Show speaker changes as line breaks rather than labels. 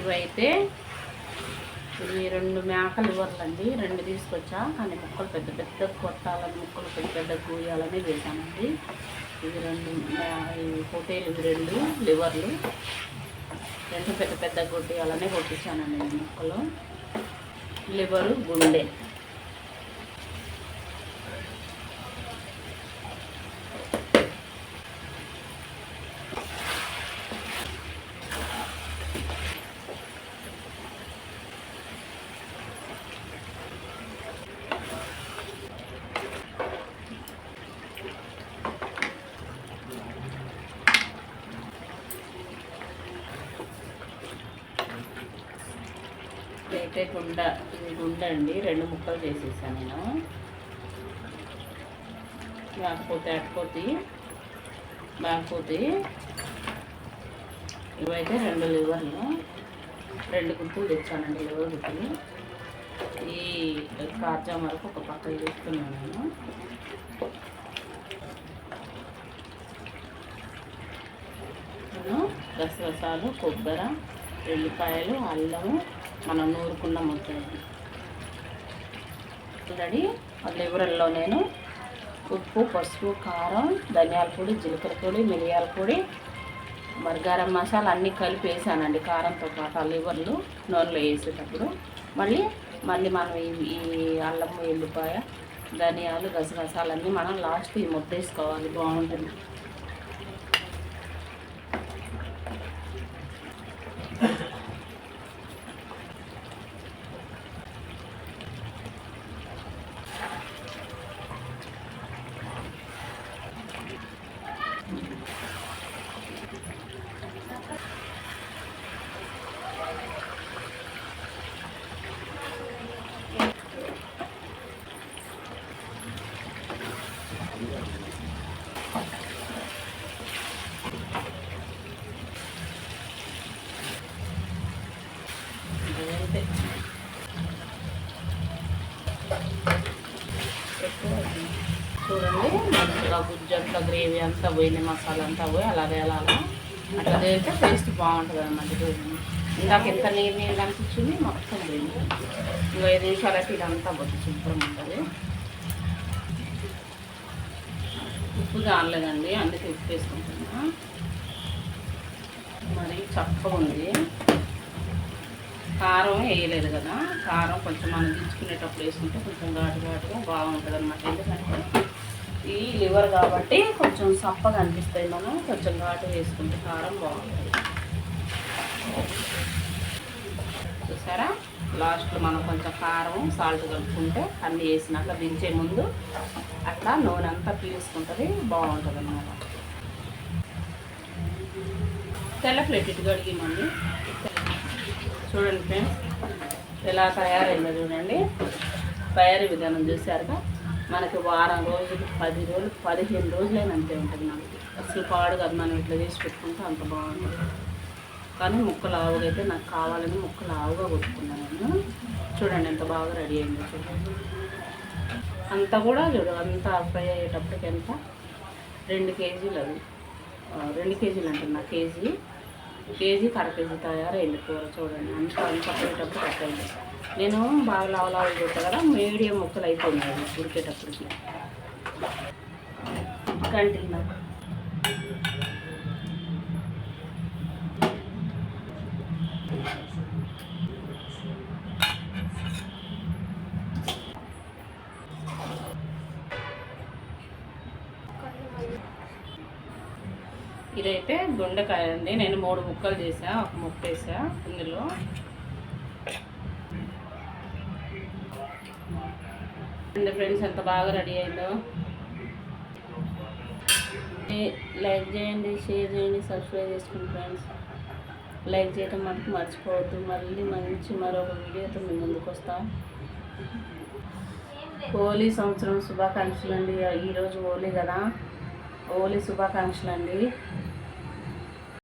ఇవైతే ఇవి రెండు మేకలు ఇవ్వాలండి రెండు తీసుకొచ్చా. కానీ ముక్కలు పెద్ద పెద్ద కొట్టాలని ముక్కలు పెద్ద పెద్ద గూయాలని వేసామండి. ఇవి రెండు హోటల్ ఇవి పొటేలు ఇవి రెండు లివర్లు. రెండు పెద్ద పెద్ద కొట్టియాలని కొట్టించానండి ముక్కలు. లివరు గుండె. అయితే గుండ ఇది గుండ అండి. రెండు ముక్కలు చేసేసాను నేను. లేకపోతే అటుపోతే లేకపోతే ఇవైతే రెండు లివర్లు. రెండు గుర్తులు తెచ్చానండి లివర్ గుర్తులు ఈ కాజా వరకు ఒక పక్క చేస్తున్నాను నేను నేను గసగసాలు కొబ్బరి ఎల్లిపాయలు అల్లము మనం నూరుకున్న ముద్ద రెడీ? లివరల్లో నేను ఉప్పు పసుపు కారం ధనియాల పొడి జీలకర్ర పొడి మిరియాల పొడి మరి గరం మసాలా అన్నీ కలిపి వేసానండి కారంతో పాటు ఆ లివర్లు నూనెలో వేసేటప్పుడు. మళ్ళీ మళ్ళీ మనం ఈ అల్లము అల్లం ఎల్లిపాయ ధనియాలు గసగసాలన్నీ మనం లాస్ట్ ఈ ముద్ద వేసుకోవాలి. బాగుంటుంది. అదైతే చూడండి. మంచిగా గుజ్జు అంతా గ్రేవీ అంతా పోయింది మసాలా అంతా పోయి అలాగే అలా అలా అట్లా చేస్తే టేస్ట్ బాగుంటుంది అన్నమాట గ్రేవీ ఇందాక ఎంత నీరు నీళ్ళు అనిపించింది మొత్తం పోయింది ఇంకా ఐదు నిమిషాలకి ఇదంతా పోతుంది శుభ్రం ఉంటుంది ఉప్పు కాలేదండి అందుకే ఉప్పు వేసుకుంటున్నా మరి చక్కగా ఉంది కారం వేయలేదు కదా కారం కొంచెం మనం దించుకునేటప్పుడు వేసుకుంటే కొంచెం ఘాటు ఘాటుగా బాగుంటుంది అనమాట ఎందుకంటే ఈ లివర్ కాబట్టి కొంచెం సప్పగా అనిపిస్తాయి మనం కొంచెం ఘాటు వేసుకుంటే కారం బాగుంటుంది. చూసారా? లాస్ట్లో మనం కొంచెం కారం సాల్ట్ కలుపుకుంటే అన్నీ వేసినాక దించే ముందు అట్లా నూనె అంతా పీల్చుకుంటుంది బాగుంటుంది అన్నమాట తెల్ల ప్లేట్ ఇటు కడిగిమండి చూడండి ఫ్రెండ్స్ ఎలా తయారైందో చూడండి. తయారీ విధానం చూసారుగా మనకి వారం రోజులు పది రోజులు పదిహేను రోజులైనా అంతే ఉంటుంది మనకి. అసలు పాడు కాదు మనం ఇట్లా చేసి పెట్టుకుంటే అంత బాగుంటుంది. కానీ ముక్కలు ఆవుగా అయితే నాకు కావాలని ముక్కలు ఆవుగా కొట్టుకున్నాను నేను. చూడండి ఎంత బాగా రెడీ అయిందో చూడండి. అంతా కూడా చూడు అంతా ఫ్రై అయ్యేటప్పటికి ఎంత? రెండు కేజీలు అది రెండు కేజీలు అంటున్నా కేజీ. కేజీ అర కేజీ తయారైంది కూర చూడండి. అంత అంత పోయేటప్పుడు నేను బాగా లావు లావు కదా మీడియం ముక్కలు అయిపోయినాయి ఉడికేటప్పటికి. కంటిన్యూ ఇదైతే దొండకాయ అండి నేను మూడు ముక్కలు చేసా ఒక ముక్క వేసా ఇందులో. అండి ఫ్రెండ్స్ ఎంత బాగా రెడీ అయిందో. లైక్ చేయండి షేర్ చేయండి సబ్స్క్రైబ్ చేసుకోండి ఫ్రెండ్స్. లైక్ చేయడం మనకు మర్చిపోవద్దు. మళ్ళీ మంచి మరొక వీడియోతో మీ ముందుకు వస్తా. హోలీ సంవత్సరం శుభాకాంక్షలు అండి ఈరోజు హోలీ కదా. హోలీ శుభాకాంక్షలు అండి